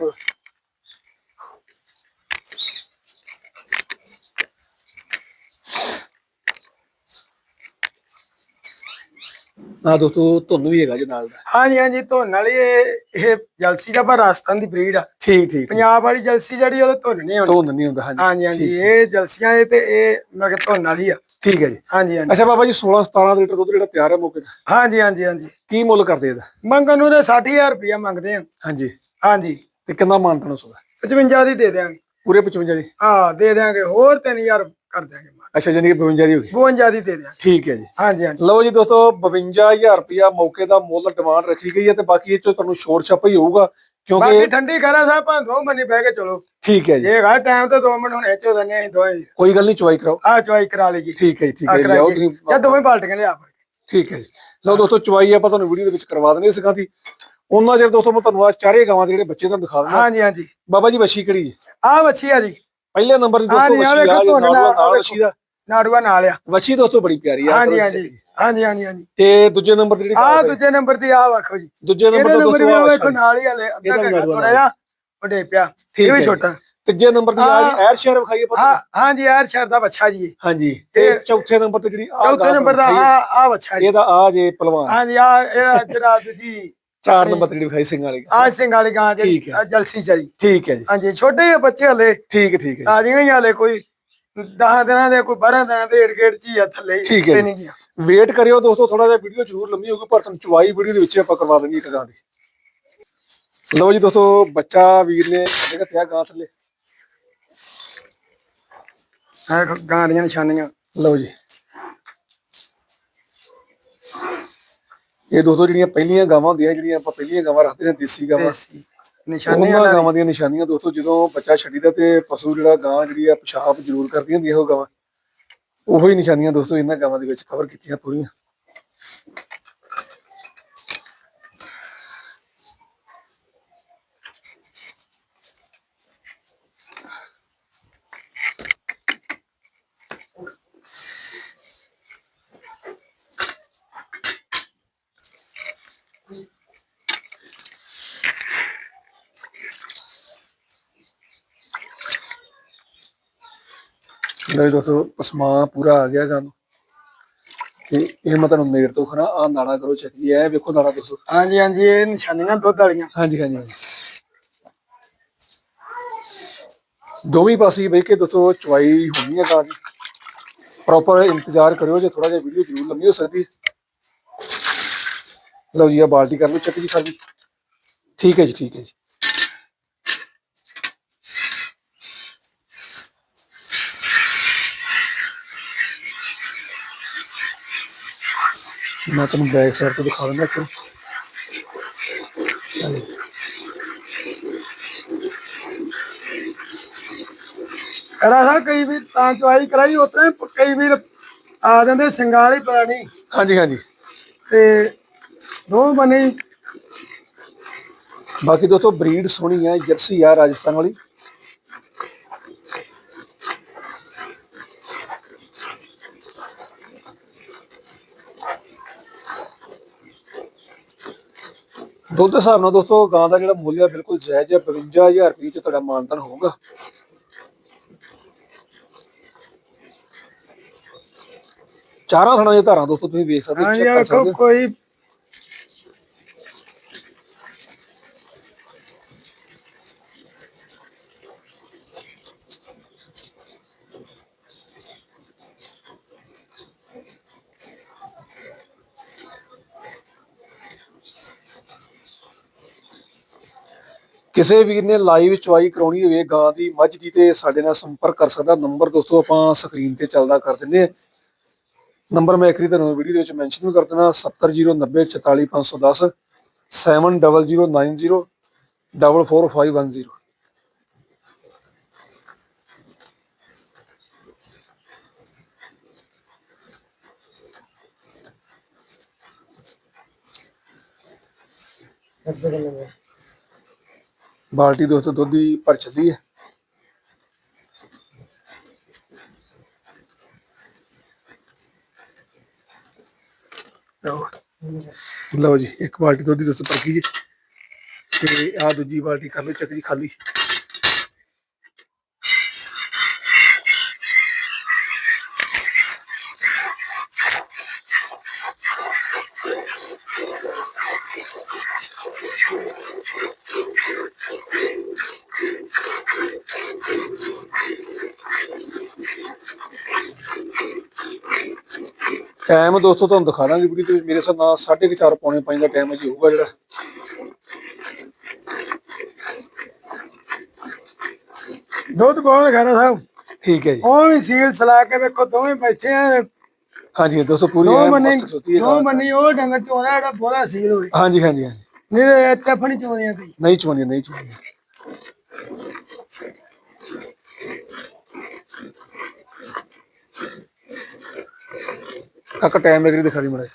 ਨਾ ਆ ਦੋਸਤੋ ਤੁਹਾਨੂੰ ਵੀ ਹੈਗਾ ਜੀ ਨਾਲ ਦਾ। ਹਾਂਜੀ ਹਾਂਜੀ ਧੁੰਨ ਵਾਲੀ ਇਹ ਇਹ ਜਲਸੀ ਦਾ ਪਰ ਰਾਜਸਥਾਨ ਦੀ ਬਰੀਡ ਆ। ਠੀਕ ਠੀਕ। ਪੰਜਾਬ ਵਾਲੀ ਜਲਸੀ ਜਿਹੜੀ ਉਹਦੇ ਧੁੰਨ ਨਹੀਂ ਆਉਂਦੀ। ਧੁੰਨ ਨਹੀਂ ਹੁੰਦਾ ਹਾਂਜੀ ਹਾਂਜੀ ਇਹ ਜਲਸੀਆਂ ਇਹ ਤੇ ਇਹ ਮੈਂ ਕਿਹਾ ਧੁੰਨ ਵਾਲੀ ਆ। ਠੀਕ ਹੈ ਜੀ। ਹਾਂਜੀ ਹਾਂਜੀ। ਅੱਛਾ ਬਾਬਾ ਜੀ 16 17 ਲੀਟਰ ਦੁੱਧ ਜਿਹੜਾ ਤਿਆਰ ਹੈ ਮੌਕੇ ਤੇ? ਹਾਂਜੀ ਹਾਂਜੀ ਹਾਂਜੀ। ਕੀ ਮੁੱਲ ਕਰਦੇ ਇਹਦਾ? ਮੰਗਣ ਨੂੰ ਤੇ 60000 ਰੁਪਇਆ ਮੰਗਦੇ ਆ। ਹਾਂਜੀ। ਹਾਂਜੀ। ਤੇ ਕਿੰਨਾ ਮਾਨਤਨ ਉਸਦਾ 55 ਦੀ? ਦੇ ਦਿਆਂਗੇ। ਪੂਰੇ 55 ਜੀ ਹਾਂ ਦੇ ਦਿਆਂਗੇ। ਹੋਰ 3000 ਕਰ ਦਿਆਂਗੇ। ਅੱਛਾ ਜਾਨੀ ਕਿ 52 ਦੀ ਹੋ ਗਈ। 52 ਦੀ ਦੇ ਦਿਆਂਗੇ। ਠੀਕ ਹੈ ਜੀ। ਹਾਂਜੀ ਹਾਂਜੀ। ਲਓ ਜੀ ਦੋਸਤੋ 52000 ਰੁਪਇਆ ਮੌਕੇ ਦਾ ਮੁੱਲ ਡਿਮਾਂਡ ਰੱਖੀ ਗਈ ਹੈ ਤੇ ਬਾਕੀ ਇਹ ਚੋਂ ਤੁਹਾਨੂੰ ਛੋਟ ਛਾਪ ਹੀ ਹੋਊਗਾ ਬਾਕੀ ਕਿਉਂਕਿ ਠੰਡੀ ਖਰਾ ਸਾਹਿਬ ਭਾਂ ਦੋ ਮੰਨੀ ਬਹਿ ਕੇ ਚਲੋ। ਠੀਕ ਹੈ ਜੀ। ਜੇ ਹੈਗਾ ਟਾਈਮ ਤੇ 2 ਮਿੰਟ ਹੁਣੇ ਚੋ ਦਨੇ ਅਸੀਂ ਦੋਵੇਂ। ਕੋਈ ਗੱਲ ਨਹੀਂ ਚੁਆਈ ਕਰਾਓ। ਆ ਚਵਾਈ ਕਰਾ ਲਈਏ ਠੀਕ ਹੈ ਜੀ ਠੀਕ ਹੈ ਕਰਾ ਲਿਆਓ ਜੀ। ਤੁਸੀਂ। ਜਾਂ ਦੋਵੇਂ ਬਾਲਟੀਆਂ ਲਿਆ। ਠੀਕ ਹੈ ਜੀ। ਲਓ ਦੋਸਤੋ ਚੁਆਈ ਆਪਾਂ ਤੁਹਾਨੂੰ ਵੀਡੀਓ ਦੇ ਵਿੱਚ ਕਰਵਾ ਦਨੇ ਸਿਕਾਂ ਦੀ ਉਹਨਾਂ ਚਿਰ ਦੋਸਤੋ ਮੈਂ ਤੁਹਾਨੂੰ ਆ ਚਾਰੇ ਗਾਵਾਂ ਦੇ ਜਿਹੜੇ ਬੱਚੇ ਤੁਹਾਨੂੰ ਦਿਖਾ ਦਿੰਦਾ। ਹਾਂਜੀ ਹਾਂਜੀ। ਬਾਬਾ ਜੀ ਵੱਛੀ ਕਿਹੜੀ ਜੀ ਆ ਵੱਛੀ ਆ ਜੀ। ਪਹਿਲੇ ਨੰਬਰ ਦੀ ਦੋਸਤੋ ਵੱਛੀ ਆ ਜੀ ਨਾਲ ਨਾਲ ਵੱਛੀ ਦਾ। ਨਾੜੂਆ ਨਾਲ ਆ। ਵੱਛੀ ਦੋਸਤੋ ਬੜੀ ਪਿਆਰੀ ਆ ਹਾਂਜੀ ਹਾਂਜੀ ਹਾਂਜੀ ਹਾਂਜੀ ਹਾਂਜੀ। ਤੇ ਦੂਜੇ ਨੰਬਰ ਦੀ ਜਿਹੜੀ ਆ ਦੂਜੇ ਨੰਬਰ ਦੀ ਆ ਵੇਖੋ ਜੀ। ਦੂਜੇ ਨੰਬਰ ਤੇ ਦੋਸਤੋ ਆ ਆ ਵੇਖੋ। ਨਾਲ ਹੀ ਹਲੇ ਅੱਧਾ ਘੰਟਾ ਥੋੜਾ ਜਿਹਾ ਵੱਡੇ ਪਿਆ। ਇਹ ਵੀ ਛੋਟਾ। ਤੀਜੇ ਨੰਬਰ ਦੀ ਆ ਜੀ ਐਰ ਸ਼ਹਿਰ ਵਿਖਾਈਏ ਪਤਾ। ਹਾਂ ਹਾਂਜੀ ਯਾਰ ਸ਼ਹਿਰ ਦਾ ਬੱਚਾ ਜੀ। ਹਾਂਜੀ ਤੇ ਚੌਥੇ ਨੰਬਰ ਤੇ ਜਿਹੜੀ ਆਹ ਚੌਥੇ ਨੰਬਰ ਦਾ ਆ ਆ ਬੱਚਾ ਜੀ। ਇਹਦਾ ਆ ਜੇ ਪਹਿਲਵਾਨ ਹਾਂਜੀ ਆ ਇਹਦਾ ਜਿਹੜਾ ਦੂਜੀ ਚਾਰ ਨੰਬਰ ਤੇ ਜਿਹੜੀ ਵਿਖਾਈ ਸਿੰਘ ਵਾਲੀ। ਆ ਸਿੰਘ ਵਾਲੀ ਗਾਂ। ਆਹ ਜਲਸੀ ਚਾਈ ਠੀਕ ਹੈ ਜੀ। ਹਾਂਜੀ ਛੋਟੇ ਜਿਹੇ ਬੱਚੇ ਹਲੇ। ਠੀਕ ਠੀਕ ਹੈ ਤਾਜ਼ੀਆਂ ਹੀ ਹਲੇ ਕੋਈ। 10 ਦਿਨਾਂ ਦੇ ਕੋਈ 12 ਦਿਨਾਂ ਦੇ ਏੜ ਗੇੜ ਚ ਹੀ ਆ ਥੱਲੇ ਹੀ, ਠੀਕ ਹੈ ਜੀ। ਨਹੀਂ ਗਿਆ। ਵੇਟ ਕਰਿਓ ਦੋਸਤੋ ਥੋੜਾ ਜਿਹਾ ਵੀਡੀਓ ਜ਼ਰੂਰ ਲੰਮੀ ਹੋਊਗੀ ਪਰ ਤੁਹਾਨੂੰ ਚੁਆਈ ਵੀਡੀਓ ਦੇ ਵਿੱਚ ਆਪਾਂ ਕਰਵਾ ਦੇਣੀ ਇੱਕ ਗਾਂ ਦੀ। ਲਓ ਜੀ ਦੋਸਤੋ ਬੱਚਾ ਵੀਰ ਨੇ ਜਿਹੜਾ ਪਿਆ ਗਾਂ ਥੱਲੇ। ਵੇਖੋ ਗਾਂ ਦੀਆਂ ਨਿਸ਼ਾਨੀਆਂ। ਲਓ ਜੀ। ਇਹ ਦੋਸਤੋ ਜਿਹੜੀਆਂ ਪਹਿਲੀਆਂ ਗਾਵਾਂ ਹੁੰਦੀਆਂ ਜਿਹੜੀਆਂ ਆਪਾਂ ਪਹਿਲੀਆਂ ਗਾਵਾਂ ਰੱਖਦੇ ਨੇ ਦੇਸੀ ਗਾਵਾਂ। ਨਿਸ਼ਾਨੀਆਂ ਉਹਨਾਂ ਨਾਲ ਗਾਵਾਂ ਦੀਆਂ ਨਿਸ਼ਾਨੀਆਂ ਦੋਸਤੋ ਜਦੋਂ ਬੱਚਾ ਛੱਡੀਦਾ ਤੇ ਪਸ਼ੂ ਜਿਹੜਾ ਗਾਂ ਜਿਹੜੀ ਆ ਪਿਸ਼ਾਬ ਜ਼ਰੂਰ ਕਰਦੀ ਹੁੰਦੀ ਆ ਉਹ ਗਾਵਾਂ। ਉਹੋ ਹੀ ਨਿਸ਼ਾਨੀਆਂ ਦੋਸਤੋ ਇਹਨਾਂ ਗਾਵਾਂ ਦੇ ਵਿੱਚ ਕਵਰ ਕੀਤੀਆਂ ਪੂਰੀਆਂ। ਲਓ ਜੀ ਦੋਸਤੋ ਪਸਮਾ ਪੂਰਾ ਆ ਗਿਆ ਗਾਂ ਨੂੰ ਤੇ ਇਹ ਮੈਂ ਤੁਹਾਨੂੰ ਨੇੜ ਤੋਂ ਖਣਾ ਆ ਨਾੜਾ ਕਰੋ ਚੈੱਕ ਜੀ ਇਹ ਵੇਖੋ ਨਾੜਾ ਦੋਸਤੋ। ਹਾਂਜੀ ਹਾਂਜੀ ਇਹ ਨਿਸ਼ਾਨੀਆਂ ਦੁੱਧ ਵਾਲੀਆਂ। ਹਾਂਜੀ ਹਾਂਜੀ ਹਾਂਜੀ। ਦੋਵੇਂ ਪਾਸੇ ਬਹਿ ਕੇ ਦੋਸਤੋ ਚੁਆਈ ਹੋਣੀ ਹੈ ਗਾਂ ਪ੍ਰੋਪਰ ਇੰਤਜ਼ਾਰ ਕਰਿਓ ਜੇ ਥੋੜਾ ਜਿਹਾ ਵੀਡੀਓ ਜ਼ਰੂਰ ਲੰਮੀ ਹੋ ਸਕਦੀ। ਹੈ ਲਓ ਜੀ ਆ ਬਾਲਟੀ ਕਰ ਲਓ ਚੱਕ ਜੀ ਖਾਲੀ। ਠੀਕ ਹੈ ਜੀ ਠੀਕ ਹੈ ਜੀ। ਮੈਂ ਤੁਹਾਨੂੰ ਬੈਕ ਸਾਈਡ ਤੋਂ ਦਿਖਾ ਦਿੰਦਾ ਇੱਕ ਕਰਾ ਸਾ ਕਈ ਵੀ ਤਾਂ ਚਵਾਈ ਕਰਾਈ ਉਤਰੇ ਕਈ ਵੀਰ ਆ ਜਾਂਦੇ ਸਿੰਘਾਂ ਵਾਲੀ ਪੁਰਾਣੀ। ਹਾਂਜੀ ਹਾਂਜੀ। ਤੇ ਦੋ ਬਣੇ। ਬਾਕੀ ਦੋਸਤੋ ਬਰੀਡ ਸੋਹਣੀ ਹੈ ਜਰਸੀ ਆ ਰਾਜਸਥਾਨ ਵਾਲੀ। ਦੁੱਧ ਦੇ ਹਿਸਾਬ ਨਾਲ ਦੋਸਤੋ ਗਾਂ ਦਾ ਜਿਹੜਾ ਮੁੱਲ ਹੈ ਬਿਲਕੁਲ ਜਾਇਜ਼ ਹੈ 52000 ਰੁਪਏ ਚ ਤੁਹਾਡਾ ਮਾਨਤਨ ਹੋਊਗਾ। ਚਾਰਾਂ ਥਣਾਂ ਦੀਆਂ ਧਾਰਾਂ ਦੋਸਤੋ ਤੁਸੀਂ ਵੇਖ ਸਕਦੇ ਹੋ ਚੈੱਕ ਕਰ ਸਕਦੇ ਹੋ। ਕੋਈ ਕਿਸੇ ਵੀਰ ਨੇ ਲਾਈਵ ਚੁਆਈ ਕਰਾਉਣੀ ਹੋਵੇ, ਗਾਂ ਦੀ ਮੱਝ ਦੀ ਤੇ ਸਾਡੇ ਨਾਲ ਸੰਪਰਕ ਕਰ ਸਕਦਾ। ਨੰਬਰ ਦੋਸਤੋ, ਆਪਾਂ ਸਕਰੀਨ ਤੇ ਚੱਲਦਾ ਕਰ ਦਿੰਦੇ ਆ ਨੰਬਰ ਮੈਂ ਇੱਕ ਤੁਹਾਨੂੰ ਵੀਡੀਓ ਦੇ ਵਿੱਚ ਮੈਂਸ਼ਨ ਵੀ ਕਰ ਦੇਣਾ 7009044510 709090 44510 ਬਾਲਟੀ ਦੋਸਤੋ ਦੁੱਧ ਦੀ ਭਰ ਚੱਲੀ ਹੈ। ਲਓ ਜੀ ਇੱਕ ਬਾਲਟੀ ਦੁੱਧ ਦੀ ਦੋਸਤੋ ਭਰ ਗਈ ਜੀ। ਤੇ ਆ ਦੂਜੀ ਬਾਲਟੀ ਕਰ ਲਓ, ਚੱਕ ਜੀ, ਖਾਲੀ। ਟਾਈਮ ਦੋਸਤੋ ਤੁਹਾਨੂੰ ਦਿਖਾ ਦਾਂਗੇ ਵੀਡੀਓ ਤੇ ਮੇਰੇ ਹਿਸਾਬ ਨਾਲ 4:30 ਪੌਣੇ 5 ਦਾ ਟਾਈਮ ਅਜੀ ਹੋਊਗਾ ਜਿਹੜਾ। ਦੁੱਧ ਬਹੁਤ ਖਾਣਾ ਸਾਹਿਬ। ਠੀਕ ਹੈ ਜੀ। ਉਹ ਵੀ ਸੀਲ ਸਲਾ ਕੇ ਵੇਖੋ ਦੋਵੇਂ ਬੈਠੇ ਆ। ਹਾਂਜੀ ਦੋਸਤੋ ਪੂਰੀ ਦੋ ਮੰਨੀ ਦੋ ਮੰਨੀ ਉਹ ਡੰਗਰ ਚੋਣਾ ਜਿਹੜਾ ਬੋਲਾ ਸੀਲ ਹੋਵੇ ਹਾਂਜੀ ਹਾਂਜੀ ਹਾਂਜੀ। ਨਹੀਂ ਚੱਫਣੀ ਚੋਣੀਆਂ ਕਈ ਨਹੀਂ ਚੁਣੀ ਨਹੀਂ ਚੁਣੀ ਕਾਕਾ ਟਾਈਮ ਮੇਰੀ ਦਿਖਾ ਦੀ ਮੜਾ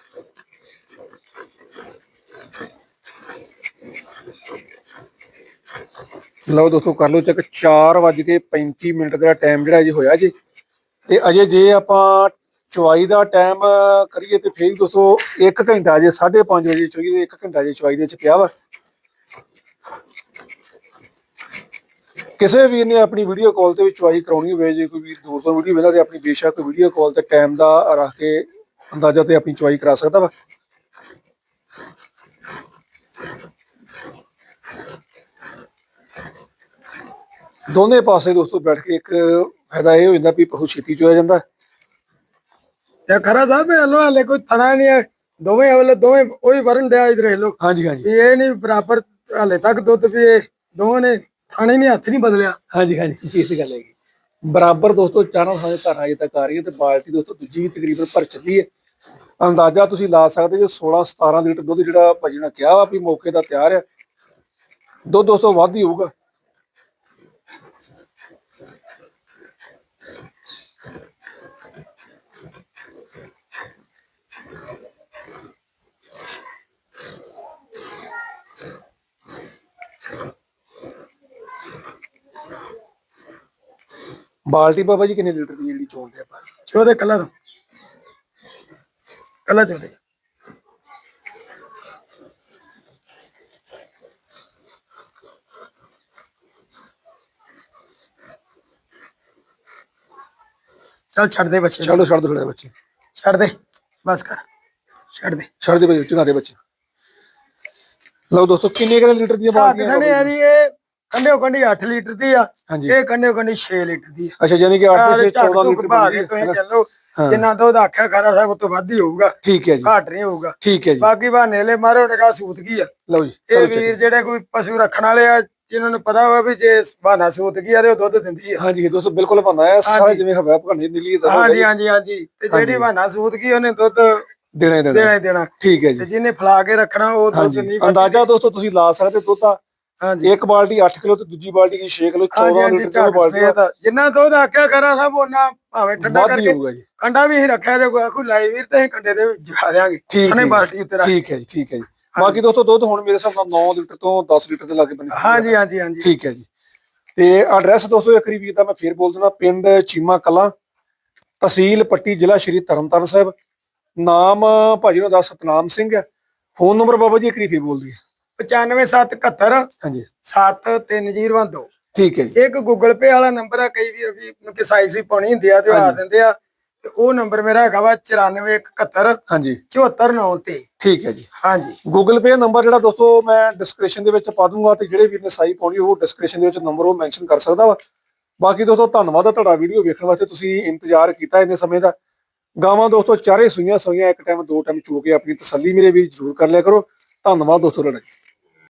ਲਓ ਦੋਸਤੋ, ਕਰ ਲਓ ਚੈੱਕ 4 ਵੱਜ ਕੇ 35 ਮਿੰਟ ਦਾ ਟਾਈਮ ਜਿਹੜਾ ਜੀ ਹੋਇਆ ਜੀ। ਤੇ ਅਜੇ ਜੇ ਆਪਾਂ ਚੁਆਈ ਦਾ ਟਾਈਮ ਕਰੀਏ ਤੇ ਫੇਰ ਦੋਸਤੋ 1 ਘੰਟਾ ਜੇ 5:30 ਵਜੇ ਚੋਈ ਤੇ 1 ਘੰਟਾ ਜੇ ਚੁਆਈ ਦੇ ਚ ਪਿਆ ਵਾ। ਕਿਸੇ ਵੀਰ ਨੇ ਆਪਣੀ ਵੀਡੀਓ ਕਾਲ ਤੇ ਵੀ ਚੁਆਈ ਕਰਾਉਣੀ ਹੋਵੇ, ਜੇ ਕੋਈ ਵੀਰ ਦੂਰ ਤੋਂ ਵੀਡੀਓ ਵੇਖਦਾ ਤੇ ਆਪਣੀ ਬੇਸ਼ੱਕ ਵੀਡੀਓ ਕਾਲ ਤੇ ਟਾਈਮ ਦਾ ਰੱਖ ਕੇ ਅੰਦਾਜ਼ਾ ਤੇ ਆਪਣੀ ਚੁਆਈ ਕਰਾ ਸਕਦਾ ਵਾ। ਦੋਨੇ ਪਾਸੇ ਦੋਸਤੋ ਬੈਠ ਕੇ ਇੱਕ ਫਾਇਦਾ ਇਹ ਹੋ ਜਾਂਦਾ ਵੀ ਪਸ਼ੂ ਛੇਤੀ ਚੋਇਆ ਜਾਂਦਾ। ਤੇ ਖਰਾ ਸਾਹਿਬ ਹਲੋ ਹਲੇ ਕੋਈ ਥਣਾ ਨਹੀਂ ਹੈ। ਦੋਵੇਂ ਹਲੇ ਦੋਵੇਂ ਉਹੀ ਵਰਨ ਡਿਆ ਇਧਰ ਲੋ। ਹਾਂਜੀ ਹਾਂਜੀ। ਇਹ ਨਹੀਂ ਬਰਾਬਰ ਹਲੇ ਤੱਕ ਦੁੱਧ ਵੀ ਇਹ ਦੋਵਾਂ ਨੇ ਥਾਣੇ ਨੇ ਹੱਥ ਨਹੀਂ ਬਦਲਿਆ। ਹਾਂਜੀ ਹਾਂਜੀ ਇਹ ਗੱਲ ਹੈਗੀ। ਬਰਾਬਰ ਦੋਸਤੋ ਚਾਰਾਂ ਥਾਂ ਦੇ ਧਾਰਾਂ ਅਜੇ ਤੱਕ ਆ ਰਹੀ ਹੈ ਤੇ ਬਾਲਟੀ ਦੋਸਤੋ, ਦੂਜੀ ਵੀ ਤਕਰੀਬਨ ਭਰ ਚੱਲੀ ਹੈ। ਅੰਦਾਜ਼ਾ ਤੁਸੀਂ ਲਾ ਸਕਦੇ ਜੋ 16 17 ਲੀਟਰ ਦੁੱਧ ਜਿਹੜਾ ਭਾਜੀ ਨੇ ਕਿਹਾ ਵਾ ਵੀ ਮੌਕੇ ਦਾ ਤਿਆਰ ਹੈ। ਦੁੱਧ ਦੋਸਤੋ ਵੱਧ ਹੀ ਹੋਊਗਾ। ਬਾਲਟੀ ਬਾਬਾ ਜੀ ਕਿੰਨੇ ਲੀਟਰ ਦੀ ਜਿਹੜੀ ਚੋਣਦੇ ਆਪਾਂ ਚੋਦੇ ਕੱਲਾ ਤੋਂ ਕੱਲਾ ਚੋਦੇ ਚੱਲ ਛੱਡ ਦੇ ਬੱਚੇ ਛੱਡ ਦੋ ਛੱਡ ਦੋ ਛੋੜੇ ਬੱਚੇ ਛੱਡ ਦੇ ਬਸ ਕਰ ਛੱਡ ਦੇ ਛੱਡ ਦੇ ਬੱਚੇ ਚੁਗਾ ਦੇ ਬੱਚੇ ਲਓ ਦੋਸਤੋ ਕਿੰਨੇ ਕਿੰਨੇ ਲੀਟਰ ਦੀਆਂ ਝਾਕ ਬਾਲਟੀਆਂ ਸਣੇ ਯਾਰੀ ਇਹ ਕੰਡਿਓ ਕੰਡੀ 8 ਲੀਟਰ ਦੀ ਆ ਹਾਂਜੀ। ਇਹ ਕੰਡਿਓ ਕੰਡੀ 6 ਲੀਟਰ ਦੀ ਆ। ਅੱਛਾ ਯਾਨੀ ਕਿ 8 ਸੇ 14 ਲੀਟਰ ਬਣਦੀ ਕੇ ਹੈ ਤੁਸੀਂ? ਚੱਲੋ ਹਾਂ। ਜਿੰਨਾ ਦੁੱਧ ਆਖਿਆ ਖਾਰਾ ਸਾਹਿਬ ਉਹ ਤੋਂ ਵੱਧ ਹੀ ਹੋਊਗਾ ਠੀਕ ਹੈ ਜੀ। ਘਾਟ ਨਹੀਂ ਹੋਊਗਾ। ਠੀਕ ਹੈ ਜੀ। ਬਾਕੀ ਬਹਾਨੇ ਲੈ ਮਾਰੋ ਨਿਕਾ ਸੂਤ ਕੀ ਆ। ਲਓ ਜੀ ਇਹ। ਵੀਰ ਜਿਹੜੇ ਕੋਈ ਪਸ਼ੂ ਰੱਖਣ ਵਾਲੇ ਆ ਜਿਨ੍ਹਾਂ ਨੂੰ ਪਤਾ ਹੋਵੇ ਵੀ ਜੇ ਬਹਾਨਾ ਸੂਤ ਕੀ ਆ ਤੇ ਉਹ ਦੁੱਧ ਦਿੰਦੀ ਆ। ਹਾਂਜੀ ਦੋਸਤੋ ਬਿਲਕੁਲ ਬੰਦਾ ਹੈ ਸਾਰੇ ਹਾਂਜੀ। ਜਿਵੇਂ ਹਵਾ ਭਗਣੇ ਦਿੱਲੀ ਦਾ ਹਾਂਜੀ ਹਾਂਜੀ ਹਾਂਜੀ। ਤੇ ਜਿਹੜੀ ਬਹਾਨਾ ਸੂਤ ਕੀ ਉਹਨੇ ਦੁੱਧ ਦੇਣਾ ਹੀ ਦੇਣਾ। ਦੇਣਾ ਹੀ ਦੇਣਾ। ਠੀਕ ਹੈ ਤੇ ਜੀ ਜਿਹਨੇ ਫਲਾ ਕੇ ਰੱਖਣਾ ਉਹ ਦੁੱਧ ਹਾਂਜੀ। ਨਹੀਂ ਅੰਦਾਜ਼ਾ ਦੋਸਤੋ ਤੁਸੀਂ ਲਾ ਸਕਦੇ ਦੁੱਧ ਦਾ ਹਾਂਜੀ। ਇੱਕ ਬਾਲਟੀ 8 ਕਿਲੋ ਤੇ ਦੂਜੀ ਬਾਲਟੀ ਦੀ 6 ਕਿਲੋ ਹਾਂਜੀ 14 ਹਾਂਜੀ ਲੀਟਰ ਦੀ ਬਾਲਟੀ। ਜਿੰਨਾ ਦੁੱਧ ਆਖਿਆ ਕਰਾ ਸਭ ਉਹਨਾਂ ਭਾਵੇਂ ਠੰਡਾ ਕਰਕੇ ਜੀ। ਕੰਡਾ ਵੀ ਅਸੀਂ ਰੱਖਿਆ ਜੇ ਕੋਈ ਲਾਈ ਵੀਰ ਤੇ ਅਸੀਂ ਕੰਡੇ ਦੇ ਦਿਆਂਗੇ। ਠੀਕ ਉਹਨੇ ਬਾਲਟੀ ਉੱਤੇ ਰੱਖ ਠੀਕ ਹੈ ਜੀ ਠੀਕ ਹੈ ਜੀ। ਬਾਕੀ ਦੋਸਤੋ ਦੁੱਧ ਹੁਣ ਮੇਰੇ ਹਿਸਾਬ ਨਾਲ 9 ਲੀਟਰ ਤੋਂ 10 ਲੀਟਰ ਦੇ ਲਾਗੇ ਬਣੇ ਹਾਂਜੀ ਹਾਂਜੀ ਹਾਂਜੀ। ਠੀਕ ਹੈ ਜੀ। ਤੇ ਐਡਰੈਸ ਦੋਸਤੋ ਇੱਕ ਵੀਰ ਦਾ ਮੈਂ ਫੇਰ ਬੋਲ ਦਿੰਦਾ ਪਿੰਡ ਚੀਮਾ ਕਲਾਂ ਤਹਿਸੀਲ ਪੱਟੀ ਜ਼ਿਲ੍ਹਾ ਸ਼੍ਰੀ ਤਰਨਤਾਰਨ ਸਾਹਿਬ। ਨਾਮ ਭਾਜੀ ਦਾ ਸਤਨਾਮ ਸਿੰਘ ਹੈ। ਫੋਨ ਨੰਬਰ ਬਾਬਾ ਜੀ ਇੱਕ ਫੇਰ ਬੋਲ ਦਈਏ। 95771 ਹਾਂਜੀ। 7302 ਠੀਕ ਹੈ ਜੀ। ਇੱਕ ਗੂਗਲ ਪੇ ਵਾਲਾ ਨੰਬਰ ਆ ਕਈ ਵੀਰ ਵੀ ਕਿ ਸਾਈਜ਼ ਵੀ ਪਾਉਣੀ ਹੁੰਦੀ ਆ ਤੇ ਉਹ ਆ ਹਾਂਜੀ। ਦਿੰਦੇ ਆ ਤੇ ਉਹ ਨੰਬਰ ਮੇਰਾ ਹੈਗਾ ਵਾ 9471 ਹਾਂਜੀ। 7493 ਠੀਕ ਹੈ ਜੀ। ਹਾਂਜੀ। ਗੂਗਲ ਪੇ ਨੰਬਰ ਜਿਹੜਾ ਦੋਸਤੋ ਮੈਂ ਡਿਸਕ੍ਰਿਪਸ਼ਨ ਦੇ ਵਿੱਚ ਪਾ ਦੂੰਗਾ ਤੇ ਜਿਹੜੇ ਵੀਰ ਨੇ ਸਾਈ ਪਾਉਣੀ ਉਹ ਡਿਸਕ੍ਰਿਪਸ਼ਨ ਦੇ ਵਿੱਚ ਨੰਬਰ ਉਹ ਮੈਂਸ਼ਨ ਕਰ ਸਕਦਾ ਵਾ। ਬਾਕੀ ਦੋਸਤੋ ਧੰਨਵਾਦ ਆ ਤੁਹਾਡਾ ਵੀਡੀਓ ਵੇਖਣ ਵਾਸਤੇ ਤੁਸੀਂ ਇੰਤਜ਼ਾਰ ਕੀਤਾ ਇੰਨੇ ਸਮੇਂ ਦਾ। ਗਾਵਾਂ ਦੋਸਤੋ ਚਾਰੇ ਸੂਈਆਂ ਸੂਈਆਂ ਇੱਕ ਟਾਈਮ ਦੋ ਟਾਈਮ ਚੋ ਕੇ ਆਪਣੀ ਤਸੱਲੀ ਮੇਰੇ ਵੀ ਜ਼ਰੂਰ ਕਰ ਲਿਆ ਕਰੋ। ਧੰਨਵਾਦ ਦੋਸਤੋ ਤੁਹਾਡਾ।